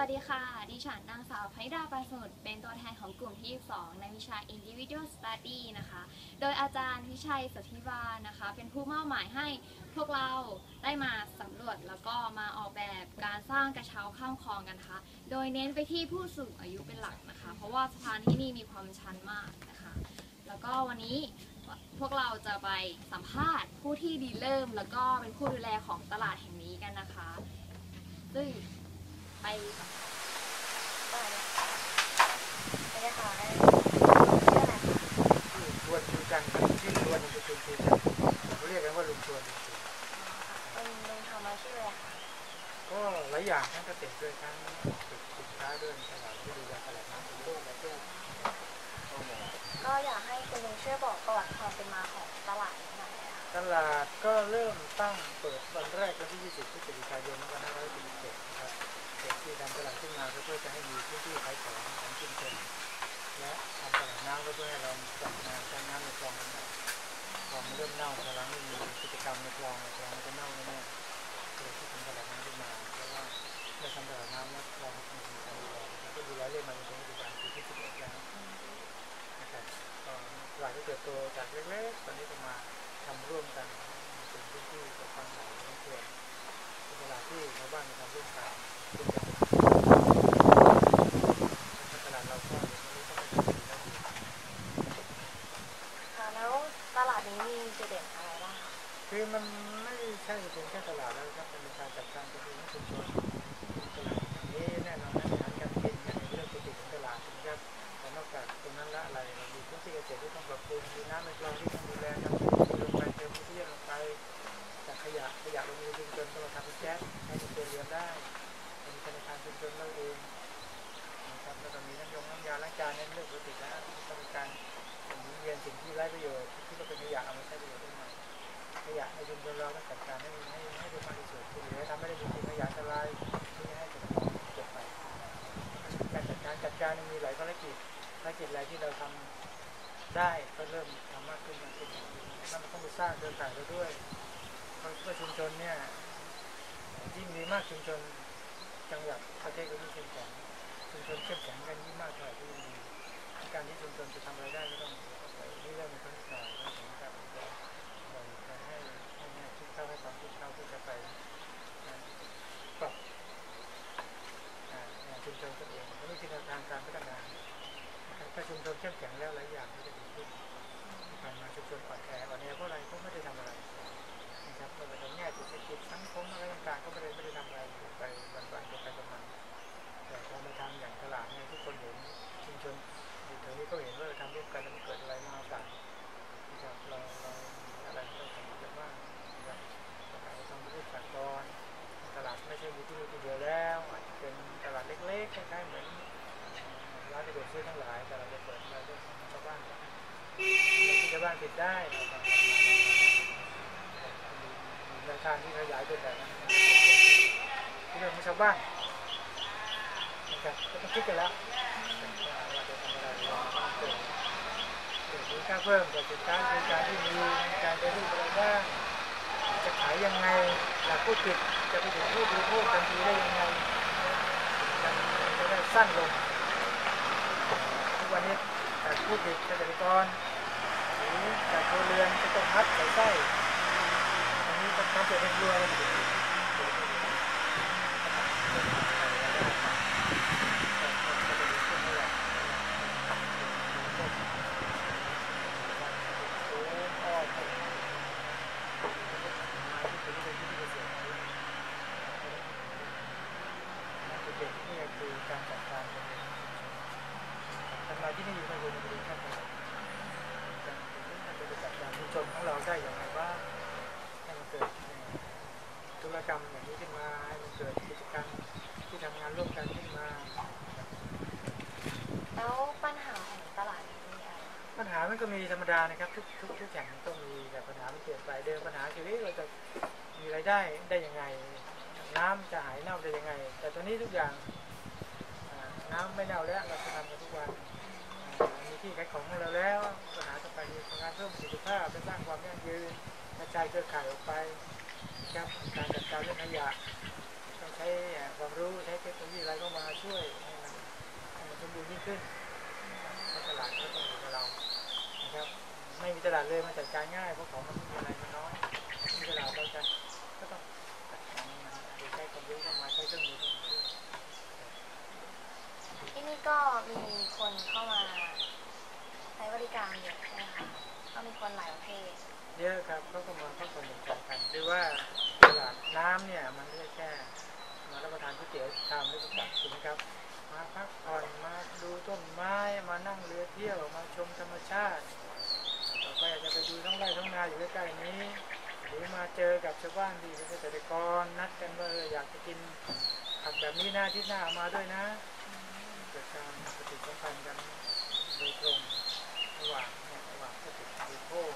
วัสดีค่ะ ดิฉันนางสาวพิดาปันสมุทรเป็นตัวแทนของกลุ่มที่ 2 ในวิชา Individual Study นะคะ โดยอาจารย์วิชัยสถิวานะคะ เป็นผู้มอบหมายให้พวกเราได้มาสำรวจแล้วก็มาออกแบบการสร้างกระเช้าข้ามคลองกันนะคะ โดยเน้นไปที่ผู้สูงอายุเป็นหลักนะคะ เพราะว่าสะพานที่นี่มีความชันมากนะคะ แล้วก็วันนี้พวกเราจะไปสัมภาษณ์ผู้ที่ดีเริ่ม แล้วก็เป็นผู้ดูแลของตลาดแห่งนี้กันนะคะซึ่ง ไปขายค่ะไม่ได้ค่ะได้ชื่ออะไรคะชื่อชวนคือชวนนามสกุลชูจันทร์เขาเรียกกันว่าลุงชวนลุงชวนเป็นเป็นทำอาชีพอะไรคะก็หลายอย่างทั้งเกษตรด้วยทั้งสินค้าด้วยตลาดที่ดูแลตลาดน้ำโลกและตู้ก็อยากให้คุณลุงช่วยบอกประวัติความเป็นมาของตลาดหน่อยนะคะตลาดก็เริ่มตั้งเปิดวันแรกวันที่ 20พฤศจิกายน2547 ที่ทำตลาดขึ้นมาก็เพื่อจะให้มีพื้นที่ขายของของชุมชนและทำตลาดน้ำก็เพื่อให้เราจัดงานใช้น้ำในคลองกันหน่อยคลองมันเริ่มเน่าถ้าเราไม่มีกิจกรรมในคลองคลองมันจะเน่าแน่ๆเลยที่ทำตลาดน้ำขึ้นมาเพราะว่าเมื่อทำตลาดน้ำแล้วคลองมันมีการดูแล้วก็ดูแลเรื่องมันจนปัจจุบันปีที่11แล้วนะครับก็ตลาดก็เติบโตจากเล็กๆตอนนี้ก็มาทำร่วมกันเป็นพื้นที่กับความหมายของส่วนเป็นตลาดที่ชาวบ้านมีความร่วมกันตลาดเราก็เดี๋ยวนี้ก็ไม่ถึงปีแล้ว ค่ะแล้วตลาดนี้มีจุดเด่นอะไรบ้าง คือมันไม่ใช่เพียงแค่ตลาดแล้วครับมันเป็นการจัดการเป็นให้ชุมชนตลาดนี้แน่นอนนะอารการกินเนี่ยเป็นเรื่องปกติของตลาดนะครับแต่นอกจากตรงนั้นละอะไรเรามีพื้นที่เกษตรที่ต้องปรับปรุงมีน้ำในคลองที่ต้องดูแลครับลงไปเติมที่ลงไปจากขยะขยะลงในชุมชนก็มาทำเป็นแก๊สให้ในตัวเรือนได้มีธนาคารชุมชนเราเองนะครับแล้วก็มีน้ำยงน้ำยาล้างจานเนี่เรื่องปกติแล้วต้องการหมุนเวียนสิ่งที่ไร้ประโยชน์ที่เราเป็นขยะเอามาใช้ประโยชน์ได้ใหม่ ขยะในชุมชนเราต้องจัดการให้ให้ให้ได้มากที่สุดคือเหลือทำไม่ได้จริงๆขยะจะลายที่ให้จะเก็บไปการจัดการจัดการมีหลายภารกิจภารกิจอะไรที่เราทำได้ก็เริ่มทำมากขึ้นมากขึ้นแล้วมันต้องไปสร้างเครือข่ายเราด้วยเพราะว่าชุมชนเนี่ยยิ่งมีมากชุมชนจังหวัดประเทศก็ยิ่งเข้มแข็งชุมชนเข้มแข็งกันยิ่งมากเท่าไหร่ที่ดีการที่ชุมชนจะทำอะไรได้ก็ต้องไปนี่เริ่มมีคนข่าวแล้วถึงการ เราจะให้ให้แม่คิด เข้าให้ความคิดเข้าที่จะไปปรับชุมชนตัวเองก็นี่คือแนทางการพัฒนาถ้าชุมชนเข้มแข็งแล้วหลายอย่างก็จะดีขึ้นผ่านมาชุมชนปลอดแออ่อนนี้ ควบ้านติดได้นะคางที่ขยายเป็นแบบนั้นที่เรื่องของชาวบ้านนะครับก็ต้องคิดกันแล้วว่าจะทำอะไรเราต้องเกิดสินค้าเพิ่มกับสินค้าบริการที่มีการจะรูปอะไรบ้างจะขายยังไงหลักผู้ผลิตจะไปถึงผู้บริโภคทันทีได้ยังไงจะได้สั้นลงทุกวันนี้จากผู้ผลิตเกษตรกร จากโคเรือนไปตกพัดใส่ไส้อันนี้ต้องทำเสร็จเป็นรัวยเด็กนี่คือการจัดการทำงานที่นี่อยู่ในบริเวณแค่ไหนการจะจัดการชุมชนของเราได้อย่างไรบ้างให้มันเกิดธุรกรรมอย่างนี้ขึ้นมาให้มันเกิดกิจกรรมที่ทำงานร่วมกันขึ้นมา แล้วปัญหาของตลาดนี้มีอะไรบ้าง ปัญหา มันก็มีธรรมดานะครับ ทุกทุกทุกอย่างมันต้องมีแต่ปัญหามันเปลี่ยนไปเดิมปัญหาคือเอ๊ะเราจะมีรายได้ได้ยังไง น้ำจะหายเน่าได้ยังไง แต่ตอนนี้ทุกอย่างน้ำไม่เน่าแล้วเราจะทำกันทุกวันมีที่ขายของของเราแล้วปัญหาต่อไปคือการเพิ่มประสิทธิภาพและสร้างความยั่งยืนกระจายเครือข่ายออกไปครับการจัดการเรื่องขยะต้องใช้ความรู้ใช้เทคโนโลยีอะไรก็มาช่วยให้มันสมบูรณ์ยิ่งขึ้นตลาดก็ต้องอยู่กับเรา ครับ ไม่มีตลาดเลยมันจัดการง่ายเพราะของมันมีอะไรมันน้อยมีตลาดเราจะก็ต้องจัดการมันโดยใช้ความรู้เข้ามาใช้เครื่องมือที่นี่ก็มีคนเข้ามาใช้บริการเยอะใช่ไหมคะก็มีคนหลายประเภทเยอะครับเขาก็มาเข้าความสนใจกันหรือว่าตลาดน้ำเนี่ยมันไม่ใช่แค่มารับประทานก๋วยเตี๋ยวชามหรือกับตักถูกไหมครับมาพักผ่อนมาดูต้นไม้มานั่งเรือเที่ยวมาชมธรรมชาติ ไปอาจจะไปดูทั้งไร่ทั้งนาอยู่ใกล้ๆนี้หรือมาเจอกับชาวบ้านที่เป็นเกษตรกรนัดกันว่าออยากจะกินผักแบบนี้หน้าที่หน้ามาด้วยนะเกิดการปฏิสัมพันธ์กันโดยตรงระหว่างระหว่างผู้บริโภค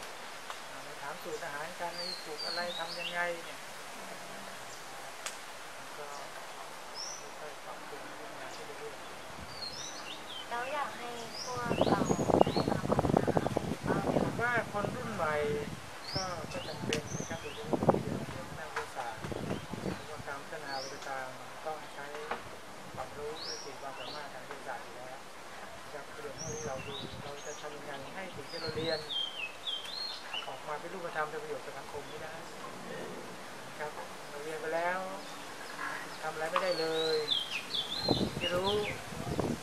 มาถามสูตรอาหารการอะไรปลูกอะไรทำยังไงเนี่ยก็ค่อยๆปรับปรุงพัฒนาขึ้นเรื่อยๆแล้วอยากให้พวก ก็ก็จำเป็นนะครับโดยเฉพาะคนที่เรื่องทางวิทยาศาสตร์หรือว่าการพัฒนาวิทยาการต้องใช้ความรู้และขีดความสามารถทางวิทยาศาสตร์อยู่แล้วนะครับเรื่องที่เราดูเราจะทำยังไงให้สิ่งที่เราเรียน ออกมาเป็นรูปธรรมเป็นประโยชน์ต่อสังคมไม่ได้นะครับเราเรียนไปแล้วทำอะไรไม่ได้เลยที่รู้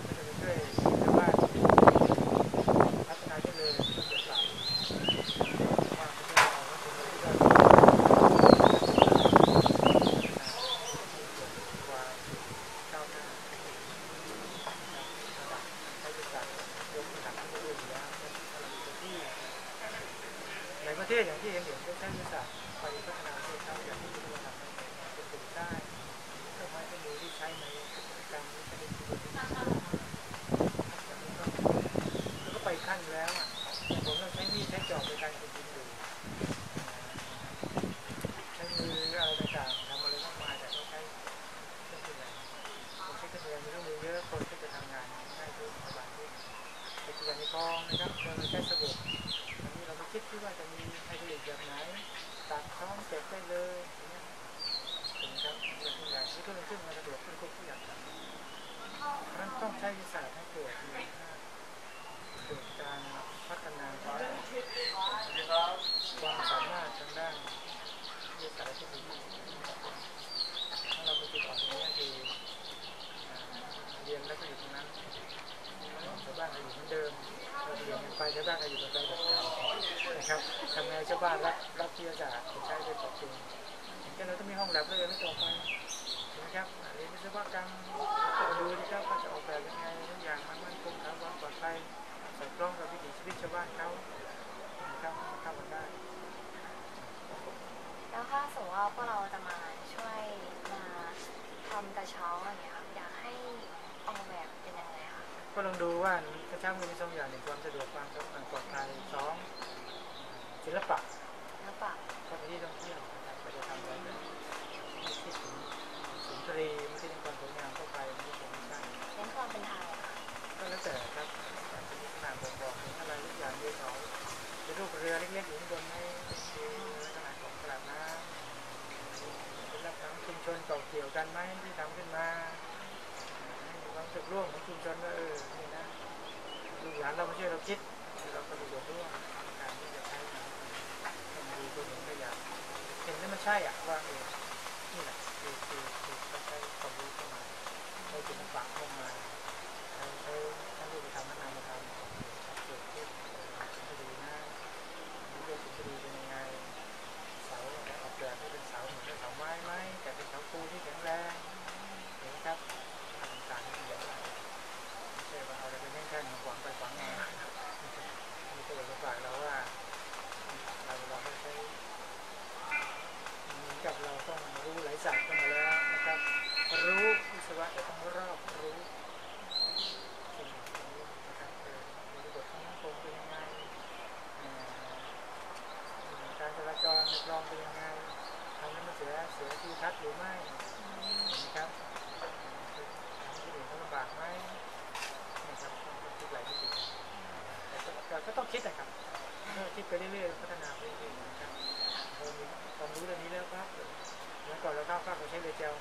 ก็จะไปช่วยชาวบ้านพัฒนาได้เลยเรื่องศาสตร์ว่าเป็นเรื่องของวัตถุดิบที่เราความก้าวหน้าระดับใช้ศาสตร์ยกระดับขึ้นเรื่อยๆอยู่แล้วถ้าเราอยู่ที่ ใน ประเทศอย่างที่เห็นเห็นก็ใช้วิทยาศาสตร์ไปพัฒนาประเทศชาอย่างที่คุณมาทำให้เป็นถึงได้เครื่องไม้เครื่องมือที่ใช้ในการนี้ใช้ในชีวิตประจำวันแล้วก็ไปขั้นแล้วอะผมต้องใช้มีดใช้จอบในการขุดดินดูใช้มืออะไรต่างๆทำอะไรมากมายแต่ต้องใช้เครื่องมือแรงผมใช้เครื่องมือมีเครื่องมือเยอะคนก็จะทำงานง่ายขึ้นสบายขึ้นเป็นตัวอย่างในกองนะครับเราใช้สบู่อันนี้เราไม่คิดที่ว่าจะมี แบบไหนตัดช้อนเก็บได้เลยถึงครับเรื่องที่ใหญ่ที่ก็ขึ้นมาสะดวกขึ้นทุกอย่างเพราะฉะนั้นต้องใช้วิสัยให้เกิดมูลค่าเกิดการพัฒนาความสามารถทางด้านวิสัยที่ดีถ้าเราไปจุดอ่อตรงนี้คือเรียนแล้วก็อยู่ตรงนั้นชาวบ้านก็อยู่เหมือนเดิมเราเรียนกันไปชาวบ้านก็อยู่กันไปแบบเก่า นะครับทำไงชาวบ้านรับรับวิทยาศาสตร์ใช้ได้ปรับปรุงก็เราต้องมีห้องแลบเลยไม่ต่อไปนะครับเรียนวิศวกรรมดูนะครับว่าจะออกแบบยังไงทุกอย่างมันมั่นคงถาวรปลอดภัยสอดคล้องกับวิถีชีวิตชาวบ้านเขานะครับเข้ากันได้ แล้วถ้าสมมติว่าพวกเราจะมาช่วยมาทำกระเช้าอย่างเงี้ยค่ะอยากให้ออกแบบเป็นยังไงคะก็ลองดูว่ากระเช้ามันมีสองอย่างหนึ่งความสะดวกความปลอดภัยสอง ศิลปะแล้วปะก็เป็นที่ท่องเที่ยวนะครับก็จะทำอะไรแบบที่คิดถึงสุนทรีไม่ใช่เป็นความสวยงามเข้าไปมันก็คงไม่ใช่เน้นความเป็นไทยอะค่ะก็แล้วแต่ครับอาจจะมีขนาดบ่งบอกถึงอะไรทุกอย่างเดียวเขาเป็นรูปเรือเล็กๆอยู่ข้างบนไม่คือลักษณะของตลาดน้ำเป็นลักษณะของชุมชนเก่าเกี่ยวกันไหมที่ทำขึ้นมาให้มีความรู้สึกร่วมของชุมชนว่าเออนี่นะลูกหลานเราไม่ใช่เราคิดเราก็มีส่วนร่วมในการที่จะใช้มันให้มันดีตัวเองก็อยาก ให้มันใช่อะว่าเออนี่แหละคือคือคือต้องใช้ความรู้เข้ามาใช้จิตวิทยาเข้ามาใช้ใช้ทั้งรูปธรรมและนามธรรมเกิดขึ้นสิงคโปร์นะนี่เรื่องสิงคโปร์เป็นยังไงเสาอะไรออกแบบให้เป็นเสาเหมือนเป็นเสาไม้ไหมแต่เป็นเสาปูที่แข็งแรงเห็นไหมครับต่างๆที่เหมือนกันไม่ใช่ว่าเอาอะไรเป็นแท่งๆมาขวางไปขวางมามีตัวจะฝากเราว่าเราเราไม่ใช้ เหมือนกับเราต้องรู้หลายศาสตร์เข้ามาแล้วนะครับ รู้วิศวะแต่ต้องรอบรู้สิ่งรู้นะครับเออบริบทของสังคมเป็นยังไงเอ่อการจราจรในคลองเป็นยังไงทำให้มันเสียเสียที่ทัศน์หรือไม่นะครับทำที่อื่นเขาลำบากไหมนะครับต้องคิดหลายมิติแต่ก็แต่ก็ต้องคิดนะครับคิดไปเรื่อยๆพัฒนาไปเรื่อยๆนะครับพอมีความรู้เรื่องนี้แล้วครับแล้วก่อนเราเข้าภาวเราใช้เลยเจล